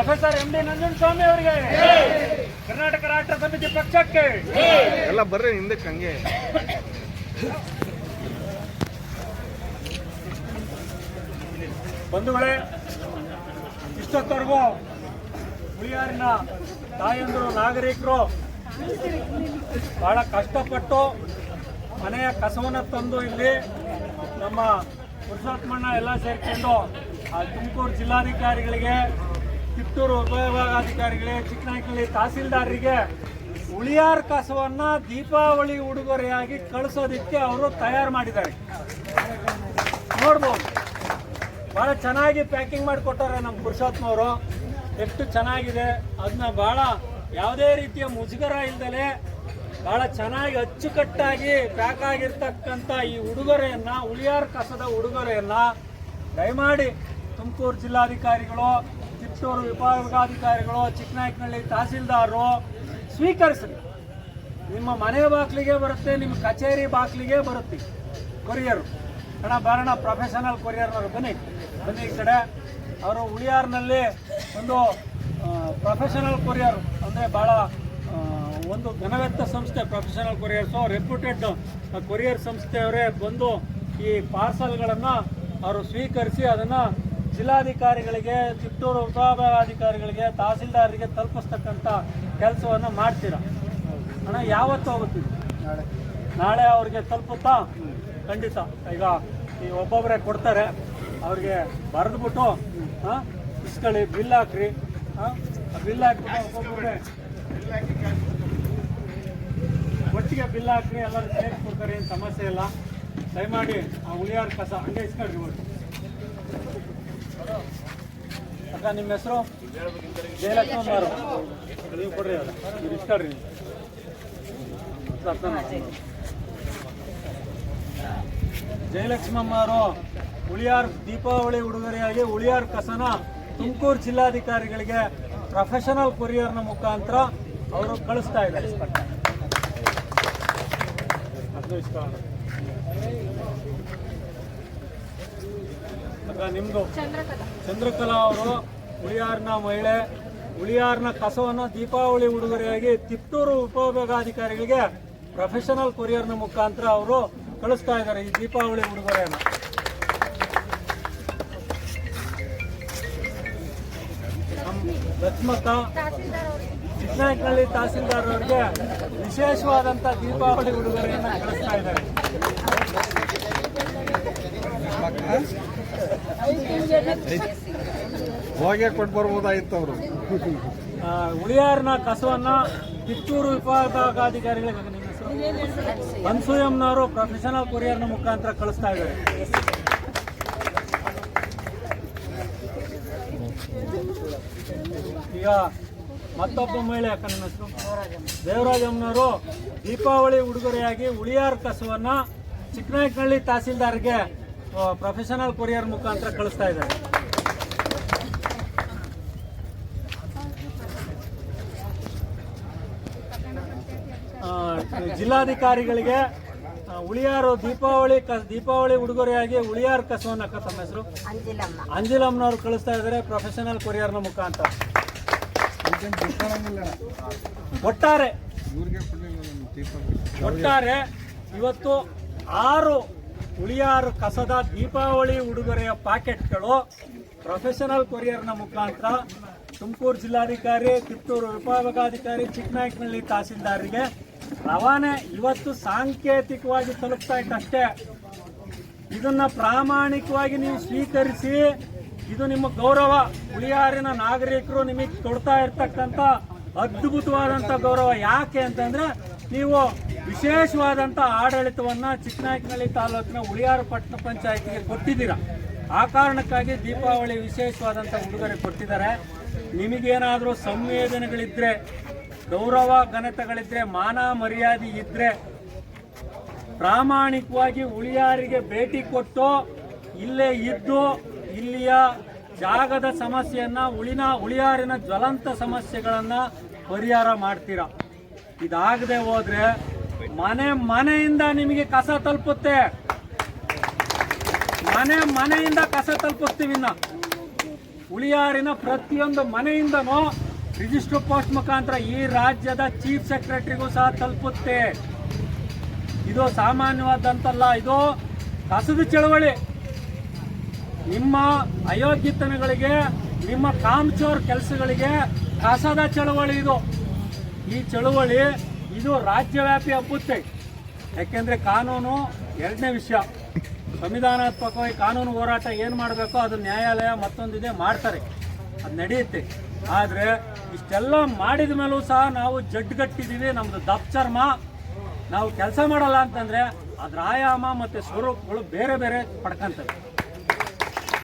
Professor M D Nanjanaswamy ಅವರಿಗೆ. ಕರ್ನಾಟಕ ರಾಷ್ಟ್ರ ಸಮಿತಿ ಪಕ್ಷಕ್ಕೆ. ಎಲ್ಲ ಬರ್ರಿ ಹಿಂದಕ್ಕೆ ಹಂಗೆ ಬಂಧುಗಳೇ ಇಷ್ಟೊತ್ತವರೆಗೂ ಹುಳಿಯಾರಿನ ತಾಯಂದರು ನಾಗರಿಕರು ಬಹಳ ಕಷ್ಟಪಟ್ಟು ಮನೆಯ ಕಸವನ್ನು ತಂದು ಇಲ್ಲಿ ನಮ್ಮ ಪುರುಷೋತ್ತಮಣ್ಣ ಎಲ್ಲ ಸೇರಿಕೊಂಡು ಆ ತುಮಕೂರು ಜಿಲ್ಲಾಧಿಕಾರಿಗಳಿಗೆ ಕಿತ್ತೂರು ಉಪವಿಭಾಗಾಧಿಕಾರಿಗಳಿಗೆ ಚಿಕ್ಕನಾಯಕನಹಳ್ಳಿ ತಹಸೀಲ್ದಾರರಿಗೆ ಉಳಿಯಾರ್ ಕಸವನ್ನ ದೀಪಾವಳಿ ಉಡುಗೊರೆಯಾಗಿ ಕಳಿಸೋದಕ್ಕೆ ಅವರು ತಯಾರು ಮಾಡಿದ್ದಾರೆ. ನೋಡ್ಬೋದು. ಭಾಳ ಚೆನ್ನಾಗಿ ಪ್ಯಾಕಿಂಗ್ ಮಾಡಿಕೊಟ್ಟಾರೆ ನಮ್ಮ ಪುರುಷೋತ್ತಮ ಅವರು ಎಷ್ಟು ಚೆನ್ನಾಗಿದೆ. ಅದನ್ನ ಭಾಳ ಯಾವುದೇ ರೀತಿಯ ಮುಜುಗರ ಇಲ್ದಲೆ ಭಾಳ ಚೆನ್ನಾಗಿ ಅಚ್ಚುಕಟ್ಟಾಗಿ ಪ್ಯಾಕ್ ಆಗಿರ್ತಕ್ಕಂಥ ಈ ಉಡುಗೊರೆಯನ್ನ, ಉಳಿಯಾರ್ ಕಸದ ಉಡುಗೊರೆಯನ್ನ ದಯಮಾಡಿ ತುಮಕೂರು ಜಿಲ್ಲಾಧಿಕಾರಿಗಳು ಚಿತ್ತೂರು ವಿಭಾಗಾಧಿಕಾರಿಗಳು ಚಿಕ್ಕನಾಯಕನಹಳ್ಳಿ ತಹಸೀಲ್ದಾರರು ಸ್ವೀಕರಿಸಲಿ. ನಿಮ್ಮ ಮನೆ ಬಾಗಿಲಿಗೆ ಬರುತ್ತೆ, ನಿಮ್ಮ ಕಚೇರಿ ಬಾಗಿಲಿಗೆ ಬರುತ್ತೆ ಕೊರಿಯರು. ಅಣ್ಣ ಬಾರಣ ಪ್ರೊಫೆಷನಲ್ ಕೊರಿಯರ್ನವರು ಬನ್ನಿ. ಬನ್ನಿ ಈ ಕಡೆ. ಅವರು ಉಳಿಯಾರ್ನಲ್ಲಿ ಒಂದು ಪ್ರೊಫೆಷನಲ್ ಕೊರಿಯರ್ ಅಂದರೆ ಭಾಳ ಒಂದು ಘನವೆತ್ತ ಸಂಸ್ಥೆ ಪ್ರೊಫೆಷನಲ್ ಕೊರಿಯರ್ಸು ರೆಪ್ಯೂಟೆಡ್ ಕೊರಿಯರ್ ಸಂಸ್ಥೆಯವರೇ ಬಂದು ಈ ಪಾರ್ಸಲ್ಗಳನ್ನು ಅವರು ಸ್ವೀಕರಿಸಿ ಅದನ್ನು ಜಿಲ್ಲಾಧಿಕಾರಿಗಳಿಗೆ ಚಿತ್ತೂರು ಉಪವಿಭಾಗಾಧಿಕಾರಿಗಳಿಗೆ ತಹಸೀಲ್ದಾರರಿಗೆ ತಲುಪಿಸ್ತಕ್ಕಂಥ ಕೆಲಸವನ್ನು ಮಾಡ್ತೀರಾ? ಹಣ ಯಾವತ್ತು ಹೋಗುತ್ತೀವಿ ನಾಳೆ. ನಾಳೆ ಅವ್ರಿಗೆ ತಲುಪುತ್ತಾ? ಖಂಡಿತ. ಈಗ ಈ ಒಬ್ಬೊಬ್ಬರೇ ಕೊಡ್ತಾರೆ ಅವ್ರಿಗೆ ಬರೆದ್ಬಿಟ್ಟು ಹಾಂ ಇಸ್ಕೊಳ್ಳಿ ಬಿಲ್ ಹಾಕ್ರಿ. ಹಾಂ ಬಿಲ್ ಹಾಕ್ಬಿಟ್ಟು ಒಬ್ಬೊಬ್ಬರೇ ಒಟ್ಟಿಗೆ ಬಿಲ್ ಹಾಕ್ರಿ ಎಲ್ಲರೂ ಸೇರಿಸ್ಕೊಡ್ತಾರೆ ಏನು ಸಮಸ್ಯೆ ಇಲ್ಲ. ದಯಮಾಡಿ ಆ ಉಳಿಯಾರ ಕಸ ಹಂಗೆ ಇಸ್ಕೊಳ್ರಿ ಒಟ್ಟು. ಅಕ್ಕ ನಿಮ್ಮ ಹೆಸರು? ಜಯಲಕ್ಷ್ಮಮ್ಮ ಅವರು ನೀವು ಕೊಡ್ರಿ ಅವ್ರ. ನೀವು ಉಳಿಯಾರ್ ದೀಪಾವಳಿ ಉಡುಗೊರೆಯಾಗಿ ಉಳಿಯಾರ್ ಕಸನ ತುಮಕೂರು ಜಿಲ್ಲಾಧಿಕಾರಿಗಳಿಗೆ ಪ್ರೊಫೆಷನಲ್ ಕೊರಿಯರ್ನ ಮುಖಾಂತರ ಅವರು ಕಳಿಸ್ತಾ ಇದ್ದಾರೆ. ಅಕ್ಕ ನಿಮ್ದು? ಚಂದ್ರಕಲಾ. ಅವರು ಉಳಿಯಾರ್ನ ಮಹಿಳೆ ಉಳಿಯಾರ್ನ ಕಸವನ್ನು ದೀಪಾವಳಿ ಉಡುಗೊರೆಯಾಗಿ ತಿಪ್ಟೂರು ಉಪವಿಭಾಗಾಧಿಕಾರಿಗಳಿಗೆ ಪ್ರೊಫೆಷನಲ್ ಕೊರಿಯರ್ನ ಮುಖಾಂತರ ಅವರು ಕಳಿಸ್ತಾ ಇದ್ದಾರೆ ಈ ದೀಪಾವಳಿ ಉಡುಗೊರೆಯನ್ನು. ಲಕ್ಷ್ಮಕ್ಕ ಚಿಕ್ಕನಾಯಕನಹಳ್ಳಿ ತಹಸೀಲ್ದಾರ್ ಅವರಿಗೆ ವಿಶೇಷವಾದಂಥ ದೀಪಾವಳಿ ಉಡುಗೊರೆಯನ್ನು ಕಳಿಸ್ತಾ ಇದ್ದಾರೆ. ಹೋಗೇ ಕೊಟ್ಟು ಬರ್ಬೋದಾಗಿತ್ತು ಅವರು. ಉಳಿಯಾರಿನ ಕಸವನ್ನ ಕಿತ್ತೂರು ವಿಭಾಗಾಧಿಕಾರಿಗಳ ಅನ್ಸೂಯಮ್ನವರು ಪ್ರೊಫೆಷನಲ್ ಕೊರಿಯರ್ನ ಮುಖಾಂತರ ಕಳಿಸ್ತಾ ಇದ್ದಾರೆ. ಈಗ ಮತ್ತೊಬ್ಬ ಮಹಿಳೆ ಅಕ್ಕ ನನ್ನ ದೇವರಾಜಮ್ಮನವರು ದೀಪಾವಳಿ ಉಡುಗೊರೆಯಾಗಿ ಉಳಿಯಾರ್ ಕಸವನ್ನ ಚಿಕ್ಕನಾಯಕನಹಳ್ಳಿ ತಹಸೀಲ್ದಾರ್ಗೆ ಪ್ರೊಫೆಷನಲ್ ಕೊರಿಯರ್ ಮುಖಾಂತರ ಕಳಿಸ್ತಾ ಇದ್ದಾರೆ. ಜಿಲ್ಲಾಧಿಕಾರಿಗಳಿಗೆ ಉಳಿಯಾರು ದೀಪಾವಳಿ ದೀಪಾವಳಿ ಉಡುಗೊರೆಯಾಗಿ ಉಳಿಯಾರ್ ಕಸವನ್ನ ಅಕ್ಕ ತಮ್ಮ ಹೆಸರು? ಅಂಜಿಲಮ್ಮ. ಅಂಜಿಲಮ್ನವ್ರು ಕಳಿಸ್ತಾ ಇದ್ದಾರೆ ಪ್ರೊಫೆಷನಲ್ ಕೊರಿಯರ್ನ ಮುಖಾಂತರ. ಒಟ್ಟಾರೆ ಒಟ್ಟಾರೆ ಇವತ್ತು ಆರು ಹುಳಿಯಾರು ಕಸದ ದೀಪಾವಳಿ ಉಡುಗೊರೆಯ ಪ್ಯಾಕೆಟ್ಗಳು ಪ್ರೊಫೆಷನಲ್ ಕೊರಿಯರ್ನ ಮುಖಾಂತರ ತುಮಕೂರು ಜಿಲ್ಲಾಧಿಕಾರಿ, ಕಿತ್ತೂರು ವಿಭಾಗಾಧಿಕಾರಿ ಚಿಕ್ಕನಾಯಕನಹಳ್ಳಿ ತಹಸೀಲ್ದಾರರಿಗೆ ರವಾನೆ ಇವತ್ತು ಸಾಂಕೇತಿಕವಾಗಿ ತಲುಪ್ತಾ ಇತ್ತಷ್ಟೇ ಇದನ್ನ ಪ್ರಾಮಾಣಿಕವಾಗಿ ನೀವು ಸ್ವೀಕರಿಸಿ, ಇದು ನಿಮ್ಮ ಗೌರವ. ಹುಳಿಯಾರಿನ ನಾಗರಿಕರು ನಿಮಗೆ ಕೊಡ್ತಾ ಇರ್ತಕ್ಕಂಥ ಅದ್ಭುತವಾದಂಥ ಗೌರವ. ಯಾಕೆ ಅಂತಂದ್ರೆ, ನೀವು ವಿಶೇಷವಾದಂಥ ಆಡಳಿತವನ್ನ ಚಿಕ್ಕನಾಯಕನಹಳ್ಳಿ ತಾಲೂಕಿನ ಉಳಿಯಾರು ಪಟ್ಟಣ ಪಂಚಾಯತಿಗೆ ಕೊಟ್ಟಿದ್ದೀರಾ. ಆ ಕಾರಣಕ್ಕಾಗಿ ದೀಪಾವಳಿ ವಿಶೇಷವಾದಂಥ ಉಡುಗೊರೆ ಕೊಟ್ಟಿದ್ದಾರೆ. ನಿಮಗೇನಾದರೂ ಸಂವೇದನೆಗಳಿದ್ರೆ, ಗೌರವ ಘನತೆಗಳಿದ್ರೆ, ಮಾನ ಮರ್ಯಾದೆ ಇದ್ರೆ, ಪ್ರಾಮಾಣಿಕವಾಗಿ ಉಳಿಯಾರಿಗೆ ಭೇಟಿ ಕೊಟ್ಟು, ಇಲ್ಲೇ ಇದ್ದು, ಇಲ್ಲಿಯ ಜಾಗದ ಸಮಸ್ಯೆಯನ್ನ, ಉಳಿನ, ಉಳಿಯಾರಿನ ಜ್ವಲಂತ ಸಮಸ್ಯೆಗಳನ್ನ ಪರಿಹಾರ ಮಾಡ್ತೀರಾ. ಇದಾಗದೆ ಹೋದ್ರೆ ಮನೆ ಮನೆಯಿಂದ ನಿಮಗೆ ಕಸ ತಲುಪುತ್ತೆ. ಮನೆ ಮನೆಯಿಂದ ಕಸ ತಲುಪಿಸ್ತೀವಿ ಇನ್ನ. ಉಳಿಯಾರಿನ ಪ್ರತಿಯೊಂದು ಮನೆಯಿಂದನೂ ರಿಜಿಸ್ಟರ್ ಪೋಸ್ಟ್ ಮುಖಾಂತರ ಈ ರಾಜ್ಯದ ಚೀಫ್ ಸೆಕ್ರೆಟರಿಗೂ ಸಹ ತಲುಪುತ್ತೆ. ಇದು ಸಾಮಾನ್ಯವಾದಂತಲ್ಲ, ಇದು ಕಸದ ಚಳವಳಿ. ನಿಮ್ಮ ಅಯೋಗ್ಯತನಗಳಿಗೆ, ನಿಮ್ಮ ಕಾಮಚೋರ್ ಕೆಲಸಗಳಿಗೆ ಕಸದ ಚಳವಳಿ ಇದು. ಈ ಚಳವಳಿ ಇದು ರಾಜ್ಯವ್ಯಾಪಿ ಹಬ್ಬುತ್ತೆ. ಯಾಕೆಂದ್ರೆ ಕಾನೂನು ಎರಡನೇ ವಿಷಯ. ಸಂವಿಧಾನಾತ್ಮಕವಾಗಿ ಕಾನೂನು ಹೋರಾಟ ಏನು ಮಾಡಬೇಕೋ ಅದು ನ್ಯಾಯಾಲಯ ಮತ್ತೊಂದಿದೆ ಮಾಡ್ತಾರೆ. ಅದು ನಡೆಯುತ್ತೆ. ಆದರೆ ಇಷ್ಟೆಲ್ಲ ಮಾಡಿದ ಮೇಲೂ ಸಹ ನಾವು ಜಡ್ಗಟ್ಟಿದ್ದೀವಿ ನಮ್ಮದು ದಪ್ಚರ್ಮ ನಾವು ಕೆಲಸ ಮಾಡಲ್ಲ ಅಂತಂದ್ರೆ ಅದ್ರ ಆಯಾಮ ಮತ್ತು ಸ್ವರೂಪಗಳು ಬೇರೆ ಬೇರೆ ಪಡ್ಕೊಂತವೆ.